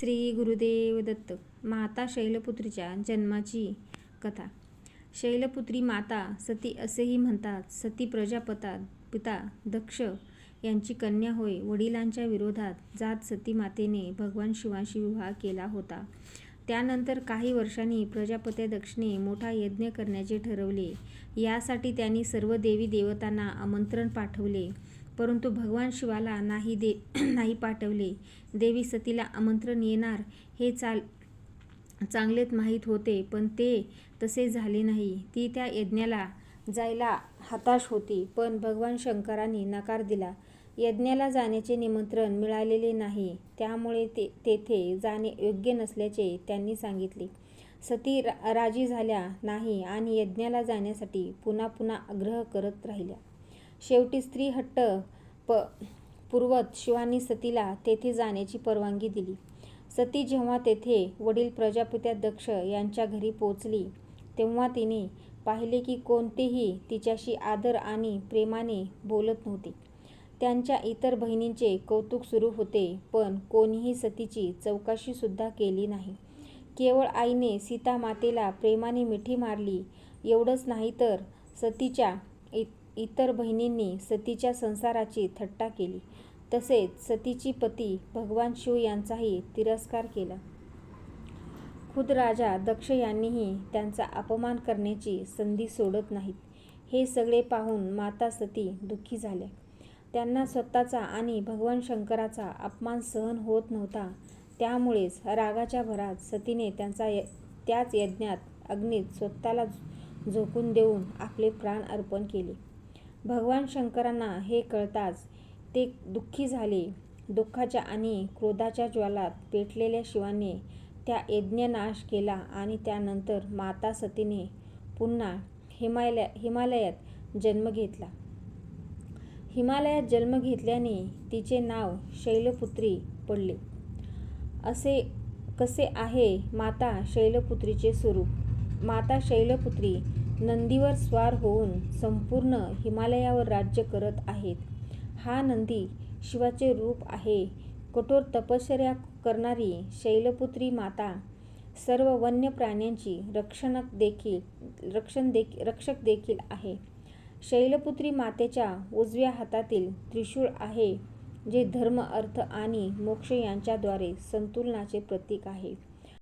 श्री गुरुदेव दत्त माता शैलपुत्रीच्या जन्माची कथा. शैलपुत्री माता सती असेही म्हणतात सती प्रजापता पिता दक्ष यांची कन्या होय वडिलांच्या विरोधात जात सती मातेने भगवान शिवांशी विवाह केला होता. त्यानंतर काही वर्षांनी प्रजापत्या दक्षिणे मोठा यज्ञ करण्याचे ठरवले. यासाठी त्यांनी सर्व देवी देवतांना आमंत्रण पाठवले. परंतु भगवान शिवाला नाही दे नाही पाठवले. देवी सतीला आमंत्रण येणार हे चाल चांगलेच माहीत होते पण ते तसे झाले नाही. ती त्या यज्ञाला जायला हताश होती पण भगवान शंकरांनी नकार दिला. यज्ञाला जाण्याचे निमंत्रण मिळालेले नाही. त्यामुळे ते तेथे जाणे योग्य नसल्याचे त्यांनी सांगितले. सती रा राजी झाल्या नाही आणि यज्ञाला जाण्यासाठी पुन्हा पुन्हा आग्रह करत राहिल्या. शेवटी स्त्री हट्ट प पुरवत शिवानी सतीला तेथे जाण्याची परवानगी दिली. सती जेव्हा तेथे वडील प्रजापत्या दक्ष यांच्या घरी पोचली तेव्हा तिने पाहिले की कोणतेही तिच्याशी आदर आणि प्रेमाने बोलत नव्हते. त्यांच्या इतर बहिणींचे कौतुक सुरू होते पण कोणीही सतीची चौकशीसुद्धा केली नाही. केवळ आईने सीता मातेला प्रेमाने मिठी मारली एवढंच नाही तर सतीच्या इतर बहिणींनी सतीच्या संसाराची थट्टा केली. तसेच सतीची पती भगवान शिव यांचाही तिरस्कार केला. खुद राजा दक्ष यांनीही त्यांचा अपमान करण्याची संधी सोडत नाहीत. हे सगळे पाहून माता सती दुःखी झाल्या. त्यांना स्वतःचा आणि भगवान शंकराचा अपमान सहन होत नव्हता. त्यामुळेच रागाच्या भरात सतीने त्यांचा य त्याच यज्ञात अग्नीत स्वतःला झोकून देऊन आपले प्राण अर्पण केले. भगवान शंकरांना हे कळताच ते दुःखी झाले. दुःखाच्या आणि क्रोधाच्या ज्वालात पेटलेल्या शिवाने त्या यज्ञनाश केला आणि त्यानंतर माता सतीने पुन्हा हिमालया हिमालयात जन्म घेतला. हिमालयात जन्म घेतल्याने तिचे नाव शैलपुत्री पडले. असे कसे आहे माता शैलपुत्रीचे स्वरूप? माता शैलपुत्री नंदीवर स्वार होऊन संपूर्ण हिमालयावर राज्य करत आहेत. हा नंदी शिवाचे रूप आहे. कठोर तपश्चर्या करणारी शैलपुत्री माता सर्व वन्य प्राण्यांची रक्षणक देखील रक्षण देखील रक्षक देखील आहे. शैलपुत्री मातेच्या उजव्या हातातील त्रिशूळ आहे जे धर्म अर्थ आणि मोक्ष यांच्याद्वारे संतुलनाचे प्रतीक आहे.